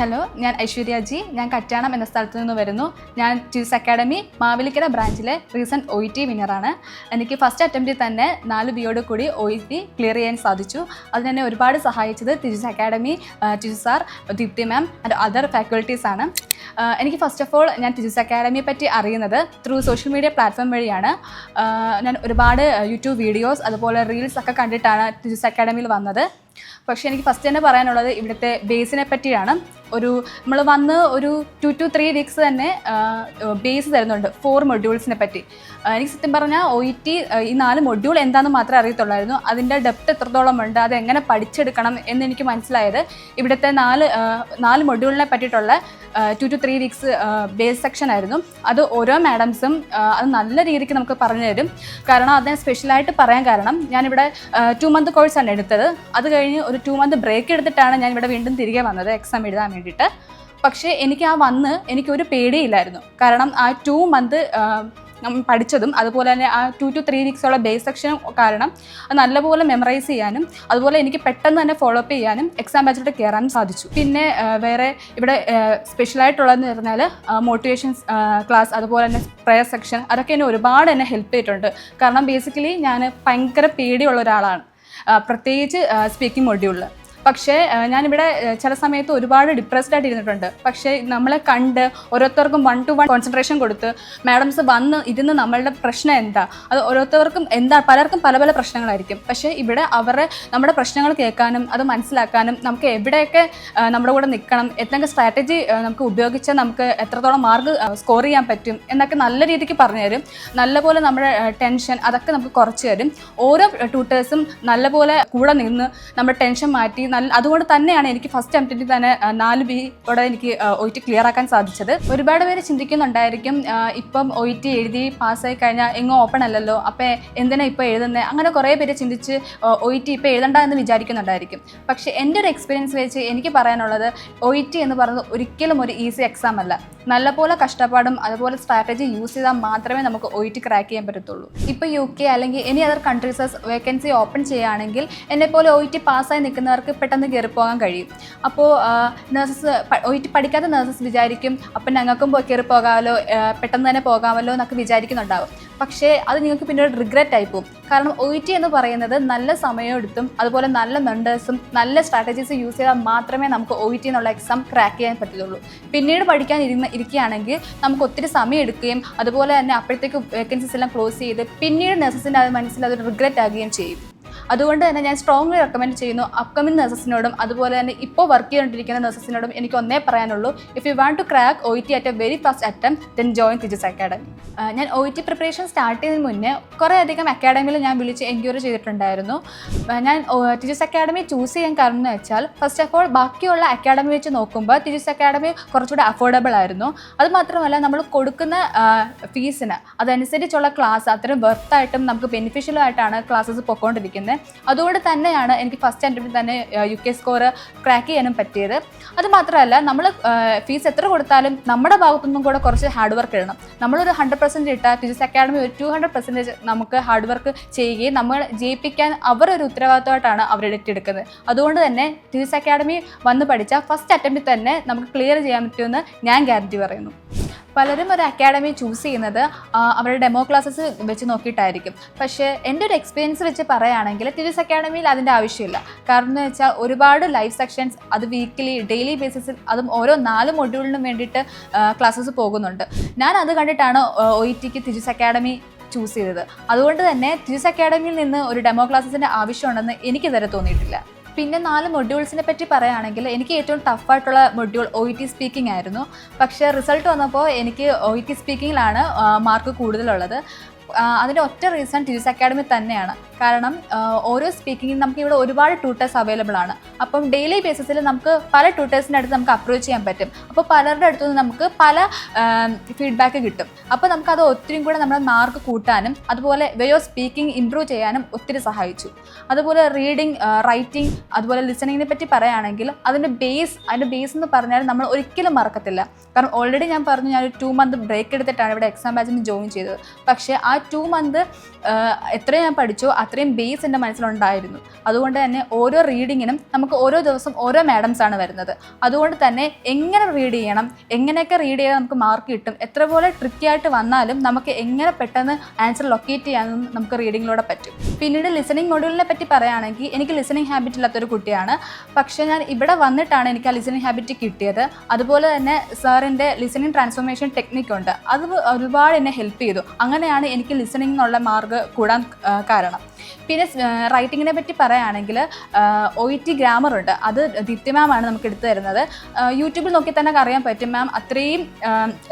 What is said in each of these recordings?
Hello ഞാൻ Aishwarya G. ഞാൻ കറ്റാണം എന്ന സ്ഥലത്ത് നിന്ന് വരുന്നു. ഞാൻ ചീസ് അക്കാഡമി മാവേലിക്കര ബ്രാഞ്ചിലെ റീസെന്റ് ഒ ടി വിന്നറാണ് എനിക്ക് ഫസ്റ്റ് അറ്റംപ്റ്റിൽ തന്നെ നാല് ബിയോട് കൂടി ഒ ടി ക്ലിയർ ചെയ്യാൻ സാധിച്ചു. അതിനെന്നെ ഒരുപാട് സഹായിച്ചത് തിരിച്ച് academy teacher sir Deepthi ma'am and other faculties ആണ്. എനിക്ക് ഫസ്റ്റ് ഓഫ് ഓൾ ഞാൻ തിരിച്ച് അക്കാഡമിയെ പറ്റി അറിയുന്നത് ത്രൂ സോഷ്യൽ മീഡിയ പ്ലാറ്റ്ഫോം വഴിയാണ്. ഞാൻ ഒരുപാട് യൂട്യൂബ് വീഡിയോസ് അതുപോലെ റീൽസ് ഒക്കെ കണ്ടിട്ടാണ് തിരിച്ച് അക്കാഡമിയിൽ വന്നത്. പക്ഷേ എനിക്ക് ഫസ്റ്റ് തന്നെ പറയാനുള്ളത് ഇവിടുത്തെ ബേസിനെ പറ്റിയാണ്. ഒരു നമ്മൾ വന്ന് ഒരു ടു ടു ത്രീ വീക്സ് തന്നെ ബേസ് തരുന്നുണ്ട് ഫോർ മൊഡ്യൂൾസിനെ പറ്റി. എനിക്ക് സത്യം പറഞ്ഞാൽ ഒ ഇ ടി ഈ നാല് മൊഡ്യൂൾ എന്താണെന്ന് മാത്രമേ അറിയത്തുള്ളായിരുന്നു. അതിന്റെ ഡെപ്ത് എത്രത്തോളം ഉണ്ട് അത് എങ്ങനെ പഠിച്ചെടുക്കണം എന്ന് എനിക്ക് മനസ്സിലായത് ഇവിടുത്തെ നാല് നാല് മൊഡ്യൂളിനെ പറ്റിയിട്ടുള്ള two to three weeks base section ആയിരുന്നു. അത് ഓരോ മാഡംസും അത് നല്ല രീതിക്ക് നമുക്ക് പറഞ്ഞു തരും. കാരണം അതിനെ സ്പെഷ്യലായിട്ട് പറയാൻ കാരണം ഞാനിവിടെ ടു മന്ത് കോഴ്സാണ് എടുത്തത്. അത് കഴിഞ്ഞ് ഒരു ടു മന്ത് ബ്രേക്ക് എടുത്തിട്ടാണ് ഞാൻ ഇവിടെ വീണ്ടും തിരികെ വന്നത്. എക്സാം എഴുതാൻ വേണ്ടിയിട്ട്. പക്ഷേ എനിക്ക് ആ വന്ന് എനിക്കൊരു പേടിയില്ലായിരുന്നു. കാരണം ആ ടു മന്ത് പഠിച്ചതും അതുപോലെ തന്നെ ആ ടു ടു ത്രീ വീക്സുള്ള ബേസ് സെക്ഷനും കാരണം നല്ലപോലെ മെമ്മറൈസ് ചെയ്യാനും അതുപോലെ എനിക്ക് പെട്ടെന്ന് തന്നെ ഫോളോ അപ്പ് ചെയ്യാനും എക്സാം ബാച്ചിലോട്ട് കയറാനും സാധിച്ചു. പിന്നെ വേറെ ഇവിടെ സ്പെഷ്യലായിട്ടുള്ളതെന്ന് പറഞ്ഞാൽ മോട്ടിവേഷൻ ക്ലാസ് അതുപോലെ തന്നെ പ്രയർ സെക്ഷൻ അതൊക്കെ എന്നെ ഒരുപാട് എന്നെ ഹെൽപ്പ് ചെയ്തിട്ടുണ്ട്. കാരണം ബേസിക്കലി ഞാൻ ഭയങ്കര പേടിയുള്ള ഒരാളാണ്. പ്രത്യേകിച്ച് സ്പീക്കിംഗ് മൊഡ്യൂളിൽ പക്ഷേ ഞാനിവിടെ ചില സമയത്ത് ഒരുപാട് ഡിപ്രസ്ഡ് ആയിട്ട് ഇരുന്നിട്ടുണ്ട്. പക്ഷേ നമ്മളെ കണ്ട് ഓരോരുത്തർക്കും വൺ ടു വൺ കോൺസെൻട്രേഷൻ കൊടുത്ത് മാഡംസ് വന്ന് ഇരുന്ന് നമ്മളുടെ പ്രശ്നം എന്താ? അത് ഓരോരുത്തർക്കും എന്താ? പലർക്കും പല പല പ്രശ്നങ്ങളായിരിക്കും. പക്ഷേ ഇവിടെ അവരുടെ നമ്മുടെ പ്രശ്നങ്ങൾ കേൾക്കാനും അത് മനസ്സിലാക്കാനും നമുക്ക് എവിടെയൊക്കെ നമ്മുടെ കൂടെ നിൽക്കണം എന്തൊക്കെ സ്ട്രാറ്റജി നമുക്ക് ഉപയോഗിച്ചാൽ നമുക്ക് എത്രത്തോളം മാർക്ക് സ്കോർ ചെയ്യാൻ പറ്റും എന്നൊക്കെ നല്ല രീതിക്ക് പറഞ്ഞുതരും നല്ലപോലെ നമ്മുടെ ടെൻഷൻ അതൊക്കെ നമുക്ക് കുറച്ച് തരും. ഓരോ ട്യൂട്ടേഴ്സും നല്ലപോലെ കൂടെ നിന്ന് നമ്മുടെ ടെൻഷൻ മാറ്റി അതുകൊണ്ട് തന്നെയാണ് എനിക്ക് ഫസ്റ്റ് അറ്റംപ്റ്റിൽ തന്നെ നാല് ബി ഇവിടെ എനിക്ക് ഒ ടി ക്ലിയർ ആക്കാൻ സാധിച്ചത്. ഒരുപാട് പേര് ചിന്തിക്കുന്നുണ്ടായിരിക്കും ഇപ്പം ഒ ടി എഴുതി പാസ്സായി കഴിഞ്ഞാൽ എങ്ങും ഓപ്പൺ അല്ലല്ലോ അപ്പോൾ എന്തിനാ ഇപ്പോൾ എഴുതുന്നത് അങ്ങനെ കുറേ പേര് ചിന്തിച്ച് ഒ ടി ഇപ്പോൾ എഴുതണ്ട എന്ന് വിചാരിക്കുന്നുണ്ടായിരിക്കും. പക്ഷേ എന്റെ ഒരു എക്സ്പീരിയൻസ് വെച്ച് എനിക്ക് പറയാനുള്ളത് ഒ ടി എന്ന് പറയുന്നത് ഒരിക്കലും ഒരു ഈസി എക്സാം അല്ല. നല്ലപോലെ കഷ്ടപ്പാടും അതുപോലെ സ്ട്രാറ്റജി യൂസ് ചെയ്താൽ മാത്രമേ നമുക്ക് ഒ ടി ക്രാക്ക് ചെയ്യാൻ പറ്റത്തുള്ളൂ. ഇപ്പോൾ യു കെ അല്ലെങ്കിൽ any other countries vacancy open ചെയ്യുകയാണെങ്കിൽ എന്നെപ്പോലെ ഒ ടി പാസ്സായി നിൽക്കുന്നവർക്ക് പെട്ടെന്ന് കയറി പോകാൻ കഴിയും അപ്പോൾ നഴ്സസ് ഒ ടി പഠിക്കാത്ത നഴ്സസ് വിചാരിക്കും അപ്പം ഞങ്ങൾക്കും കയറി പോകാമല്ലോ പെട്ടെന്ന് തന്നെ പോകാമല്ലോ എന്നൊക്കെ വിചാരിക്കുന്നുണ്ടാവും. പക്ഷേ അത് നിങ്ങൾക്ക് പിന്നീട് റിഗ്രറ്റ് ആയി പോകും. കാരണം ഒ ടി എന്ന് പറയുന്നത് നല്ല സമയമെടുത്തും അതുപോലെ നല്ല മെൻഡേഴ്സും നല്ല സ്ട്രാറ്റജീസ് യൂസ് ചെയ്താൽ മാത്രമേ നമുക്ക് ഒ ടി എന്നുള്ള എക്സാം ക്രാക്ക് ചെയ്യാൻ പറ്റുള്ളൂ പിന്നീട് പഠിക്കാൻ ഇരുന്ന് ഇരിക്കുകയാണെങ്കിൽ നമുക്ക് ഒത്തിരി സമയം എടുക്കുകയും അതുപോലെ തന്നെ അപ്പോഴത്തേക്ക് വേക്കൻസീസ് എല്ലാം ക്ലോസ് ചെയ്ത് പിന്നീട് നഴ്സസിന്റെ അത് മനസ്സിൽ അത് റിഗ്രറ്റ് ആകുകയും ചെയ്യും. അതുകൊണ്ട് തന്നെ ഞാൻ സ്ട്രോങ്ലി റെക്കമെൻഡ് ചെയ്യുന്നു അപ്കമിങ് നഴ്സസിനോടും അതുപോലെ തന്നെ ഇപ്പോൾ വർക്ക് ചെയ്തുകൊണ്ടിരിക്കുന്ന നഴ്സസിനോടും എനിക്ക് ഒന്നേ പറയാനുള്ളൂ. If you want to crack O T at a very first attempt then join Tejas academy ഞാൻ ഒ ടി പ്രിപ്പറേഷൻ സ്റ്റാർട്ട് ചെയ്തതിന് മുന്നേ കുറേ അധികം അക്കാഡമിയിൽ ഞാൻ വിളിച്ച് എൻക്വയറി ചെയ്തിട്ടുണ്ടായിരുന്നു. ഞാൻ തിജസ് അക്കാഡമി ചൂസ് ചെയ്യാൻ കാരണം എന്ന് വെച്ചാൽ ഫസ്റ്റ് ഓഫ് ഓൾ ബാക്കിയുള്ള അക്കാഡമി വെച്ച് നോക്കുമ്പോൾ തിജസ് അക്കാഡമി കുറച്ചുകൂടെ അഫോർഡബിൾ ആയിരുന്നു. അതുമാത്രമല്ല നമ്മൾ കൊടുക്കുന്ന ഫീസിന് അതനുസരിച്ചുള്ള ക്ലാസ് അത്രയും വെർത്തായിട്ടും നമുക്ക് ബെനിഫിഷ്യലായിട്ടാണ് ക്ലാസ്സസ് പൊയ്ക്കൊണ്ടിരിക്കുന്നത് അതുകൊണ്ട് തന്നെയാണ് എനിക്ക് ഫസ്റ്റ് അറ്റംപ്റ്റിൽ തന്നെ യു കെ സ്കോർ ക്രാക്ക് ചെയ്യാനും പറ്റിയത്. അതുമാത്രമല്ല നമ്മൾ ഫീസ് എത്ര കൊടുത്താലും നമ്മുടെ ഭാഗത്തു നിന്നും കൂടെ കുറച്ച് ഹാർഡ് വർക്ക് ഇടണം. നമ്മളൊരു ഹൺഡ്രഡ് പെർസെന്റ് ഇട്ടാൽ ഫിസിക്സ് അക്കാഡമി ഒരു ടു ഹൺഡ്രഡ് പെർസെന്റേജ് നമുക്ക് ഹാർഡ് വർക്ക് ചെയ്യുകയും നമ്മൾ ജയിപ്പിക്കാൻ അവരൊരു ഉത്തരവാദിത്തമായിട്ടാണ് അവർ എടുക്കുന്നത് അതുകൊണ്ട് തന്നെ ഫിസിക്സ് അക്കാഡമി വന്ന് പഠിച്ച ഫസ്റ്റ് അറ്റംപ്റ്റിൽ തന്നെ നമുക്ക് ക്ലിയർ ചെയ്യാൻ പറ്റുമെന്ന് ഞാൻ ഗ്യാരണ്ടി പറയുന്നു. പലരും ഒരു അക്കാഡമി ചൂസ് ചെയ്യുന്നത് അവരുടെ ഡെമോ ക്ലാസ്സസ് വെച്ച് നോക്കിയിട്ടായിരിക്കും. പക്ഷേ എന്റെ ഒരു എക്സ്പീരിയൻസ് വെച്ച് പറയുകയാണെങ്കിൽ തിരിസ് അക്കാഡമിയിൽ അതിന്റെ ആവശ്യമില്ല. കാരണം എന്ന് വെച്ചാൽ ഒരുപാട് ലൈവ് സെക്ഷൻസ് അത് വീക്കിലി ഡെയിലി ബേസിസിൽ അതും ഓരോ നാല് മൊഡ്യൂളിനും വേണ്ടിയിട്ട് ക്ലാസ്സസ് പോകുന്നുണ്ട്. ഞാൻ അത് കണ്ടിട്ടാണ് ഒ ഇ ടിക്ക് തിരിസ് അക്കാഡമി ചൂസ് ചെയ്തത്. അതുകൊണ്ട് തന്നെ തിരിസ് അക്കാഡമിയിൽ നിന്ന് ഒരു ഡെമോ ക്ലാസ്സസിന്റെ ആവശ്യമുണ്ടെന്ന് എനിക്ക് ഇതുവരെ തോന്നിയിട്ടില്ല. പിന്നെ നാല് മൊഡ്യൂൾസിനെ പറ്റി പറയുകയാണെങ്കിൽ എനിക്ക് ഏറ്റവും ടഫായിട്ടുള്ള module O E T speaking ആയിരുന്നു. പക്ഷേ റിസൾട്ട് വന്നപ്പോൾ എനിക്ക് ഒ ഇ ടി സ്പീക്കിങ്ങിലാണ് മാർക്ക് കൂടുതലുള്ളത്. അതിന്റെ ഒറ്റ റീസൺ ടീച്ചേഴ്സ് അക്കാഡമി തന്നെയാണ്. കാരണം ഓരോ സ്പീക്കിങ്ങിൽ നമുക്ക് ഇവിടെ ഒരുപാട് ട്യൂട്ടേഴ്സ് അവൈലബിൾ ആണ്. അപ്പം ഡെയിലി ബേസിസിൽ നമുക്ക് പല ട്യൂട്ടേഴ്സിന്റെ അടുത്ത് നമുക്ക് അപ്രോച്ച് ചെയ്യാൻ പറ്റും. അപ്പോൾ പലരുടെ അടുത്തു നിന്ന് നമുക്ക് പല ഫീഡ്ബാക്ക് കിട്ടും. അപ്പോൾ നമുക്കത് ഒത്തിരി കൂടെ നമ്മുടെ മാർക്ക് കൂട്ടാനും അതുപോലെ വേ ഓഫ് സ്പീക്കിംഗ് ഇമ്പ്രൂവ് ചെയ്യാനും ഒത്തിരി സഹായിച്ചു. അതുപോലെ റീഡിങ് റൈറ്റിംഗ് അതുപോലെ ലിസണിങ്ങിനെ പറ്റി പറയുകയാണെങ്കിൽ അതിന്റെ ബേസ് അതിന്റെ ബേസ് എന്ന് പറഞ്ഞാൽ നമ്മൾ ഒരിക്കലും മറക്കത്തില്ല. കാരണം ഓൾറെഡി ഞാൻ പറഞ്ഞു ഞാൻ ഒരു ടു മന്ത് ബ്രേക്ക് എടുത്തിട്ടാണ് ഇവിടെ എക്സാം ബാച്ചിന് ജോയിൻ ചെയ്തത്. പക്ഷേ ആ ടു മന്ത് എത്രയും ഞാൻ പഠിച്ചോ അത്രയും ബേസ് എന്റെ മനസ്സിലുണ്ടായിരുന്നു. അതുകൊണ്ട് തന്നെ ഓരോ റീഡിങ്ങിനും നമുക്ക് ഓരോ ദിവസം ഓരോ മാഡംസ് ആണ് വരുന്നത്. അതുകൊണ്ട് തന്നെ എങ്ങനെ റീഡ് ചെയ്യണം എങ്ങനെയൊക്കെ റീഡ് ചെയ്താൽ നമുക്ക് മാർക്ക് കിട്ടും എത്ര പോലെ ട്രിക്കി ആയിട്ട് വന്നാലും നമുക്ക് എങ്ങനെ പെട്ടെന്ന് ആൻസർ ലൊക്കേറ്റ് ചെയ്യാനും നമുക്ക് റീഡിങ്ങിലൂടെ പറ്റും. പിന്നീട് ലിസണിങ് മൊഡ്യൂളിനെ പറ്റി പറയുകയാണെങ്കിൽ എനിക്ക് ലിസണിങ് ഹാബിറ്റ് ഇല്ലാത്തൊരു കുട്ടിയാണ്. പക്ഷേ ഞാൻ ഇവിടെ വന്നിട്ടാണ് എനിക്ക് ആ ലിസണിങ് ഹാബിറ്റ് കിട്ടിയത്. അതുപോലെ തന്നെ സാറിന്റെ ലിസണിങ് ട്രാൻസ്ഫോർമേഷൻ ടെക്നിക്കുണ്ട് അത് ഒരുപാട് എന്നെ ഹെൽപ്പ് ചെയ്തു. അങ്ങനെയാണ് എനിക്ക് ലിസണിംഗ് എന്നുള്ള മാർക്ക് കൂടാൻ കാരണം. പിന്നെ റൈറ്റിങ്ങിനെ പറ്റി പറയുകയാണെങ്കിൽ ഒ ഇ ടി ഗ്രാമർ ഉണ്ട്. അത് ദിത്യ മാമാണ് നമുക്ക് എടുത്തു തരുന്നത്. യൂട്യൂബിൽ നോക്കി തന്നെ അറിയാൻ പറ്റും. മാം അത്രയും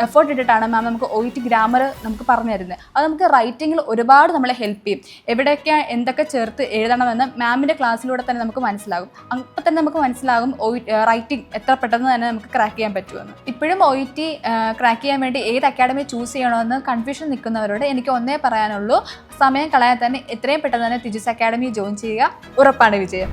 എഫേർട്ട് ഇട്ടിട്ടാണ് മാം നമുക്ക് ഒ ഇ ടി ഗ്രാമർ നമുക്ക് പറഞ്ഞു തരുന്നത്. അത് നമുക്ക് റൈറ്റിങ്ങിൽ ഒരുപാട് നമ്മളെ ഹെൽപ്പ് ചെയ്യും. എവിടെയൊക്കെ എന്തൊക്കെ ചേർത്ത് എഴുതണമെന്ന് മാമിന്റെ ക്ലാസ്സിലൂടെ തന്നെ നമുക്ക് മനസ്സിലാകും. അപ്പം തന്നെ നമുക്ക് മനസ്സിലാകും ഒ റൈറ്റിംഗ് എത്ര പെട്ടെന്ന് തന്നെ നമുക്ക് ക്രാക്ക് ചെയ്യാൻ പറ്റുമെന്ന്. ഇപ്പോഴും ഒ ഇ ടി ക്രാക്ക് ചെയ്യാൻ വേണ്ടി ഏത് അക്കാഡമി ചൂസ് ചെയ്യണമെന്ന് കൺഫ്യൂഷൻ നിൽക്കുന്നവരോട് എനിക്ക് ഒന്നേ പറയാനുള്ളൂ. സമയം കളയാൻ തന്നെ എത്രയും പെട്ടെന്ന് തന്നെ തിജുസ് അക്കാഡമി ജോയിൻ ചെയ്യുക. ഉറപ്പാണ് വിജയം.